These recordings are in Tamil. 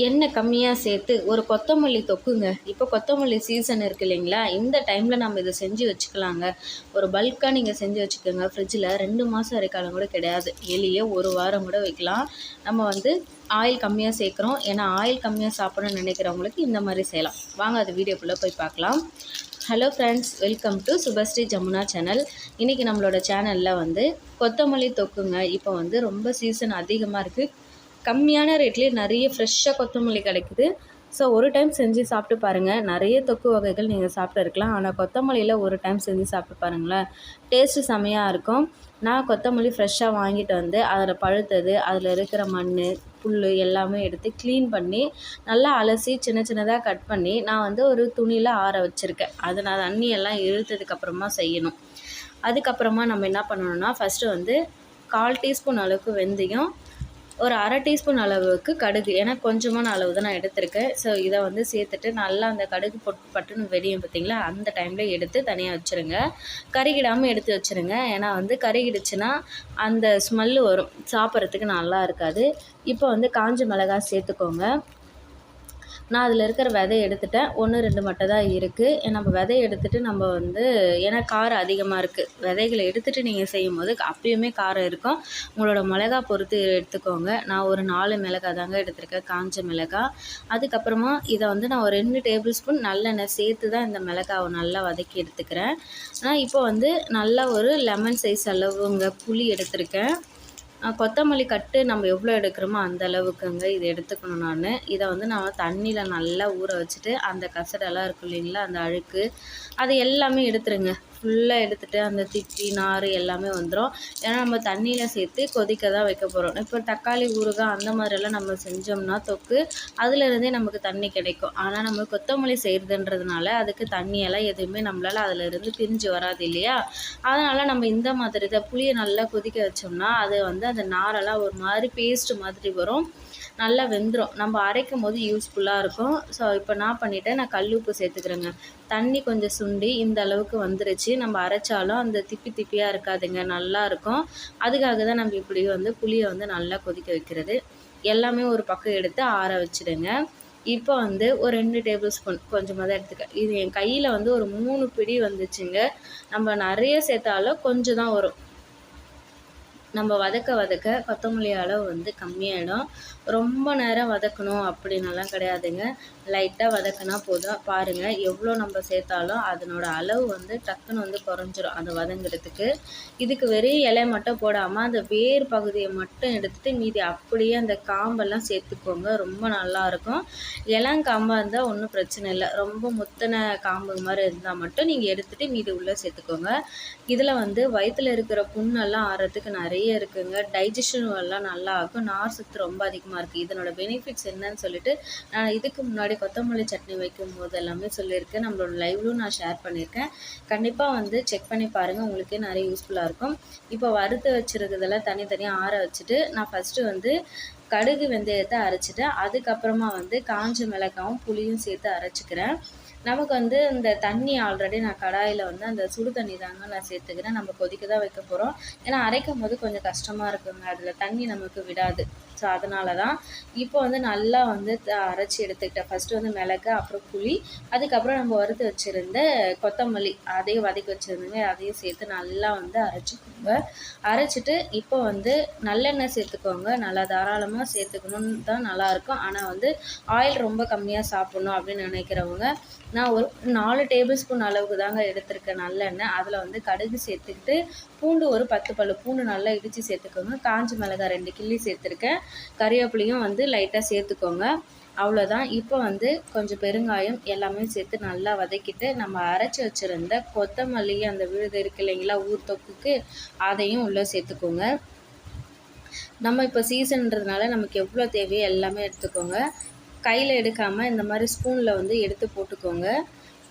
எண்ணெய் கம்மியாக சேர்த்து ஒரு கொத்தமல்லி தொக்குங்க. இப்போ கொத்தமல்லி சீசன் இருக்குது இல்லைங்களா? இந்த டைமில் நம்ம இதை செஞ்சு வச்சுக்கலாங்க. ஒரு பல்காக நீங்கள் செஞ்சு வச்சுக்கோங்க. ஃப்ரிட்ஜில் ரெண்டு மாதம் வரைக்காலம் கூட கிடையாது. வெளியே ஒரு வாரம் கூட வைக்கலாம். நம்ம வந்து ஆயில் கம்மியாக சேர்க்குறோம். ஏன்னா ஆயில் கம்மியாக சாப்பிடணும்னு நினைக்கிறவங்களுக்கு இந்த மாதிரி செய்யலாம். வாங்க அது வீடியோக்குள்ளே போய் பார்க்கலாம். Hello friends welcome to Subhashree Jamuna channel இன்றைக்கி நம்மளோட சேனலில் வந்து கொத்தமல்லி தொக்குங்க. இப்போ வந்து ரொம்ப சீசன் அதிகமாக இருக்குது கம்மியான ரேட்லேயே நிறைய ஃப்ரெஷ்ஷாக கொத்தமல்லி கிடைக்குது. ஸோ ஒரு டைம் செஞ்சு சாப்பிட்டு பாருங்கள் நிறைய தொக்கு வகைகள் நீங்கள் சாப்பிட்டு இருக்கலாம். ஆனால் கொத்தமல்லியில் ஒரு டைம் செஞ்சு சாப்பிட்டு பாருங்களேன். டேஸ்ட்டு செமையாக இருக்கும். நான் கொத்தமல்லி ஃப்ரெஷ்ஷாக வாங்கிட்டு வந்து அதில் பழுத்தது அதில் இருக்கிற மண் புல் எல்லாமே எடுத்து க்ளீன் பண்ணி நல்லா அலசி சின்ன சின்னதாக கட் பண்ணி நான் வந்து ஒரு துணியில் ஆற வச்சுருக்கேன். அதை நான் தண்ணியெல்லாம் இழுத்ததுக்கப்புறமா செய்யணும். அதுக்கப்புறமா நம்ம என்ன பண்ணணும்னா ஃபஸ்ட்டு வந்து கால் டீஸ்பூன் அளவுக்கு வெந்தயம் ஒரு அரை டீஸ்பூன் அளவுக்கு கடுகு. ஏன்னா கொஞ்சமான அளவு தான் நான் எடுத்திருக்கேன். ஸோ இதை வந்து சேர்த்துட்டு நல்லா அந்த கடுகு பொட்டு பட்டுன்னு வெடியும் பார்த்தீங்களா? அந்த டைமில் எடுத்து தனியாக வச்சுருங்க. கருகிடாமல் எடுத்து வச்சுருங்க. ஏன்னா வந்து கருகிடுச்சுன்னா அந்த ஸ்மெல்லு வரும். சாப்பிட்றதுக்கு நல்லா இருக்காது. இப்போ வந்து காஞ்ச மிளகாய் சேர்த்துக்கோங்க. நான் அதில் இருக்கிற விதை எடுத்துட்டேன். ஒன்று ரெண்டு மட்டும் தான் இருக்குது நம்ம விதைய எடுத்துகிட்டு நம்ம வந்து ஏன்னா காரம் அதிகமாக இருக்குது விதைகளை எடுத்துகிட்டு நீங்கள் செய்யும் போது அப்பயுமே காரம் இருக்கும். உங்களோட மிளகா பொறுத்து எடுத்துக்கோங்க. நான் ஒரு நாலு மிளகா தாங்க எடுத்திருக்கேன் காஞ்ச மிளகா அதுக்கப்புறமா இதை வந்து நான் ஒரு ரெண்டு டேபிள் ஸ்பூன் நல்லெண்ணெய் சேர்த்து தான் இந்த மிளகாவை நல்லா வதக்கி எடுத்துக்கிறேன். ஆனால் இப்போ வந்து நல்லா ஒரு லெமன் சைஸ் அளவுங்க புளி எடுத்திருக்கேன். கொத்தமல்லி கட்டு நம்ம எவ்வளோ எடுக்கிறோமோ அந்த அளவுக்குங்க இது எடுத்துக்கணும் நான். இதை வந்து நான் தண்ணியில் நல்லா ஊற வச்சுட்டு அந்த கசடெல்லாம் இருக்கும் இல்லைங்களா அந்த அழுக்கு அது எல்லாமே எடுத்துருங்க. ஃபுல்லாக எடுத்துகிட்டு அந்த திப்பி நார் எல்லாமே வந்துடும் ஏன்னா நம்ம தண்ணியில் சேர்த்து கொதிக்க தான் வைக்க போகிறோம் இப்போ தக்காளி ஊறுகாய் அந்த மாதிரியெல்லாம் நம்ம செஞ்சோம்னா தொக்கு அதுலேருந்தே நமக்கு தண்ணி கிடைக்கும். ஆனால் நம்ம கொத்தமல்லி செய்கிறதுன்றதுனால அதுக்கு தண்ணியெல்லாம் எதுவுமே நம்மளால் அதிலிருந்து பிரிஞ்சு வராது இல்லையா? அதனால் நம்ம இந்த மாதிரி தான் புளியை நல்லா கொதிக்க வச்சோம்னா அது வந்து அந்த நாரெல்லாம் ஒரு மாதிரி பேஸ்ட் மாதிரி வரும். நல்லா வெந்துடும் நம்ம அரைக்கும் போது யூஸ்ஃபுல்லாக இருக்கும். ஸோ இப்போ நான் பண்ணிவிட்டேன் நான் கல் உப்பு சேர்த்துக்கிறேங்க. தண்ணி கொஞ்சம் சுண்டி இந்த அளவுக்கு வந்துருச்சு. நம்ம அரைச்சாலும் அந்த திப்பி திப்பியாக இருக்காதுங்க. நல்லா இருக்கும். அதுக்காக தான் நம்ம இப்படி வந்து புளியை வந்து நல்லா கொதிக்க வைக்கிறது. எல்லாமே ஒரு பக்கம் எடுத்து ஆற வச்சுடுங்க. இப்போ வந்து ஒரு ரெண்டு டேபிள் ஸ்பூன் கொஞ்சமாக தான் எடுத்துக்க இது என் கையில் வந்து ஒரு மூணு பிடி வந்துச்சுங்க. நம்ம நிறைய சேர்த்தாலும் கொஞ்சம் தான் வரும். நம்ம வதக்க வதக்க கொத்தமல்லி அளவு வந்து கம்மியாயிடும். ரொம்ப நேரம் வதக்கணும் அப்படின்னலாம் கிடையாதுங்க. லைட்டாக வதக்கினா போதும். பாருங்கள் எவ்வளோ நம்ம சேர்த்தாலும் அதனோட அளவு வந்து டக்குன்னு வந்து குறைஞ்சிரும் அதை வதங்குறதுக்கு. இதுக்கு வெறும் இலை மட்டும் போடாமல் அந்த வேர் பகுதியை மட்டும் எடுத்துகிட்டு மீதி அப்படியே அந்த காம்பெல்லாம் சேர்த்துக்கோங்க. ரொம்ப நல்லாயிருக்கும் இளங்காம்பாக இருந்தால் ஒன்றும் பிரச்சனை இல்லை. ரொம்ப முத்தின காம்பு மாதிரி இருந்தால் மட்டும் நீங்கள் எடுத்துகிட்டு மீதி உள்ளே சேர்த்துக்கோங்க. இதில் வந்து வயிற்றில் இருக்கிற புண்ணெல்லாம் ஆறதுக்கு நிறைய நிறைய இருக்குங்க. டைஜஷன் எல்லாம் நல்லா ஆகும். நார் சத்து ரொம்ப அதிகமாக இருக்குது இதனோட பெனிஃபிட்ஸ் என்னன்னு சொல்லிட்டு நான் இதுக்கு முன்னாடி கொத்தமல்லி சட்னி வைக்கும் போது எல்லாமே சொல்லியிருக்கேன். நம்மளோட லைவ்லும் நான் ஷேர் பண்ணியிருக்கேன். கண்டிப்பாக வந்து செக் பண்ணி பாருங்கள் உங்களுக்கே நிறைய யூஸ்ஃபுல்லாக இருக்கும். இப்போ வறுத்து வச்சுருக்கிறதெல்லாம் தனித்தனியாக ஆற வச்சுட்டு நான் ஃபஸ்ட்டு வந்து கடுகு வெந்தயத்தை அரைச்சிட்டேன். அதுக்கப்புறமா வந்து காஞ்ச மிளகாவும் புளியும் சேர்த்து அரைச்சிக்கிறேன். நமக்கு வந்து இந்த தண்ணி ஆல்ரெடி நான் கடாயில் வந்து அந்த சுடு தண்ணி தாங்க நான் சேர்த்துக்கிறேன். நம்ம கொதிக்க தான் வைக்க போகிறோம் ஏன்னா அரைக்கும் போது கொஞ்சம் கஷ்டமாக இருக்குங்க. அதில் தண்ணி நமக்கு விடாது. ஸோ அதனால தான் இப்போ வந்து நல்லா வந்து அரைச்சி எடுத்துக்கிட்டேன். ஃபஸ்ட்டு வந்து மிளகு அப்புறம் புளி அதுக்கப்புறம் நம்ம வறுத்து வச்சுருந்த கொத்தமல்லி அதையும் வதக்கி வச்சுருந்தோங்க அதையும் சேர்த்து நல்லா வந்து அரைச்சிக்கோங்க. அரைச்சிட்டு இப்போ வந்து நல்லெண்ணெய் சேர்த்துக்கோங்க. நல்லா தாராளமாக சேர்த்துக்கணுன்னு தான் நல்லாயிருக்கும். ஆனால் வந்து ஆயில் ரொம்ப கம்மியாக சாப்பிட்ணும் அப்படின்னு நினைக்கிறவங்க நான் ஒரு நாலு டேபிள் ஸ்பூன் அளவுக்கு தாங்க எடுத்திருக்கேன் நல்லெண்ணெய். அதில் வந்து கடுகு சேர்த்துக்கிட்டு பூண்டு ஒரு பத்து பல்லு பூண்டு நல்லா இடித்து சேர்த்துக்கோங்க. காஞ்சி மிளகாய் ரெண்டு கிள்ளி சேர்த்துருக்கேன். கறிவேப்பிலையும் வந்து லைட்டாக சேர்த்துக்கோங்க. அவ்வளோதான் இப்போ வந்து கொஞ்சம் பெருங்காயம் எல்லாமே சேர்த்து நல்லா வதக்கிட்டு நம்ம அரைச்சி வச்சுருந்த கொத்தமல்லி அந்த விழுது இருக்கு இல்லைங்களா ஊர் தொக்குக்கு அதையும் உள்ளே சேர்த்துக்கோங்க. நம்ம இப்போ சீசன்றதுனால நமக்கு எவ்வளோ தேவையோ எல்லாமே எடுத்துக்கோங்க. கையில் எடுக்காமல் இந்த மாதிரி ஸ்பூனில் வந்து எடுத்து போட்டுக்கோங்க.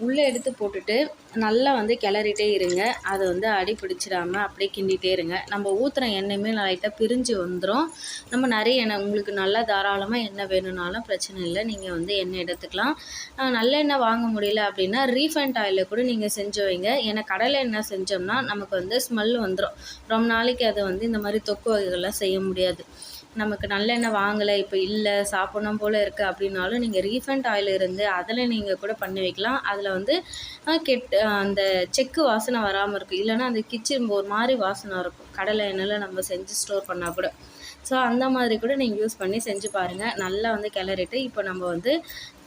உள்ளே எடுத்து போட்டுட்டு நல்லா வந்து கிளறிட்டே இருங்க. அதை வந்து அடி பிடிச்சிடாமல் அப்படியே கிண்டிகிட்டே இருங்க. நம்ம ஊற்றுற எண்ணெயுமே லைட்டாக பிரிஞ்சு வந்துடும் நம்ம நிறைய எண்ணெய் உங்களுக்கு நல்லா தாராளமாக எண்ணெய் வேணும்னாலும் பிரச்சனை இல்லை. நீங்கள் வந்து எண்ணெய் எடுத்துக்கலாம். நல்ல எண்ணெய் வாங்க முடியல அப்படின்னா ரீஃபைண்ட் ஆயிலில் கூட நீங்கள் செஞ்சு வைங்க. ஏன்னா கடலை எண்ணெய் செஞ்சோம்னா நமக்கு வந்து ஸ்மெல் வந்துடும் ரொம்ப நாளைக்கு அதை வந்து இந்த மாதிரி தொக்கு வகைகள்லாம் செய்ய முடியாது. நமக்கு நல்லெண்ணெய் வாங்கலை இப்போ இல்லை சாப்பிடணும் போல் இருக்குது அப்படின்னாலும் நீங்கள் ரீஃபண்ட் ஆயில் இருந்து அதில் நீங்கள் கூட பண்ணி வைக்கலாம். அதில் வந்து கெட் அந்த செக்கு வாசனை வராமல் இருக்கும் இல்லைன்னா அந்த கிச்சன் ஒரு மாதிரி வாசனை இருக்கும். கடலை எண்ணெயில் நம்ம செஞ்சு ஸ்டோர் பண்ணால் கூட. ஸோ அந்த மாதிரி கூட நீங்கள் யூஸ் பண்ணி செஞ்சு பாருங்கள் நல்லா வந்து கிளறிட்டு இப்போ நம்ம வந்து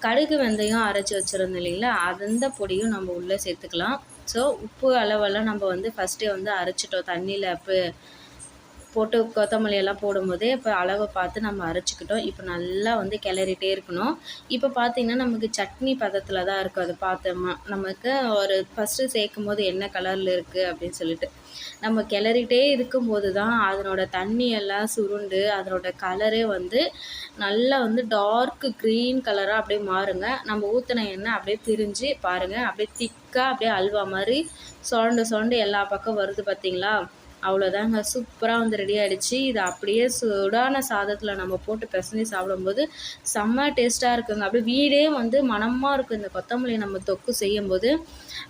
கடுகு வெந்தயம் அரைச்சி வச்சுருந்தோம் இல்லைங்களா? அந்த பொடியும் நம்ம உள்ளே சேர்த்துக்கலாம். ஸோ உப்பு அளவெல்லாம் நம்ம வந்து ஃபஸ்ட்டே வந்து அரைச்சிட்டோம். தண்ணியில் இப்போ போட்டு கொத்தமல்லி எல்லாம் போடும்போதே இப்போ அளவை பார்த்து நம்ம அரைச்சிக்கிட்டோம். இப்போ நல்லா வந்து கிளறிட்டே இருக்கணும். இப்போ பார்த்தீங்கன்னா நமக்கு சட்னி பதத்தில் தான் இருக்கும் அது பார்த்தோமா? நமக்கு ஒரு ஃபஸ்ட்டு சேர்க்கும் போது என்ன கலரில் இருக்குது அப்படின்னு சொல்லிட்டு. நம்ம கிளறிட்டே இருக்கும்போது தான் அதனோட தண்ணி எல்லாம் சுருண்டு அதனோட கலரே வந்து நல்லா வந்து டார்க் க்ரீன் கலராக அப்படியே மாறுங்க. நம்ம ஊற்றின எண்ணெய் அப்படியே திரிஞ்சு பாருங்கள் அப்படியே திக்காக அப்படியே அல்வா மாதிரி சுரண்டு சுரண்டு எல்லா பக்கம் வருது பார்த்தீங்களா அவ்வளோதாங்க சூப்பராக வந்து ரெடி ஆகிடுச்சு இது அப்படியே சுடான சாதத்தில் நம்ம போட்டு பிசைஞ்சு சாப்பிடும்போது செம்ம டேஸ்ட்டாக இருக்குங்க. அப்படியே வீடே வந்து மணமாக இருக்கும். இந்த கொத்தமல்லி நம்ம தொக்கு செய்யும்போது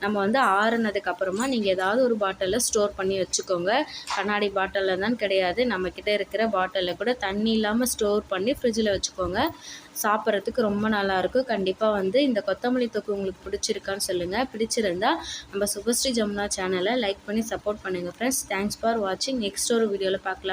நம்ம வந்து ஆறுனதுக்கப்புறமா நீங்கள் ஏதாவது ஒரு பாட்டிலில் ஸ்டோர் பண்ணி வச்சுக்கோங்க. கண்ணாடி பாட்டிலில் தான் கிடையாது. நம்மக்கிட்ட இருக்கிற பாட்டிலில் கூட தண்ணி இல்லாமல் ஸ்டோர் பண்ணி ஃப்ரிட்ஜில் வச்சுக்கோங்க. சாப்பிட்றதுக்கு ரொம்ப நல்லாயிருக்கும் கண்டிப்பாக வந்து இந்த கொத்தமல்லி தொக்கு உங்களுக்கு பிடிச்சிருக்கான்னு சொல்லுங்கள் பிடிச்சிருந்தா நம்ம சுபஸ்ரீ ஜமுனா சேனலை லைக் பண்ணி சப்போர்ட் பண்ணுங்கள் ஃப்ரெண்ட்ஸ் தேங்க்ஸ் ஃபார் வாட்சிங் நெக்ஸ்ட் ஒரு வீடியோவில் பார்க்கலாம்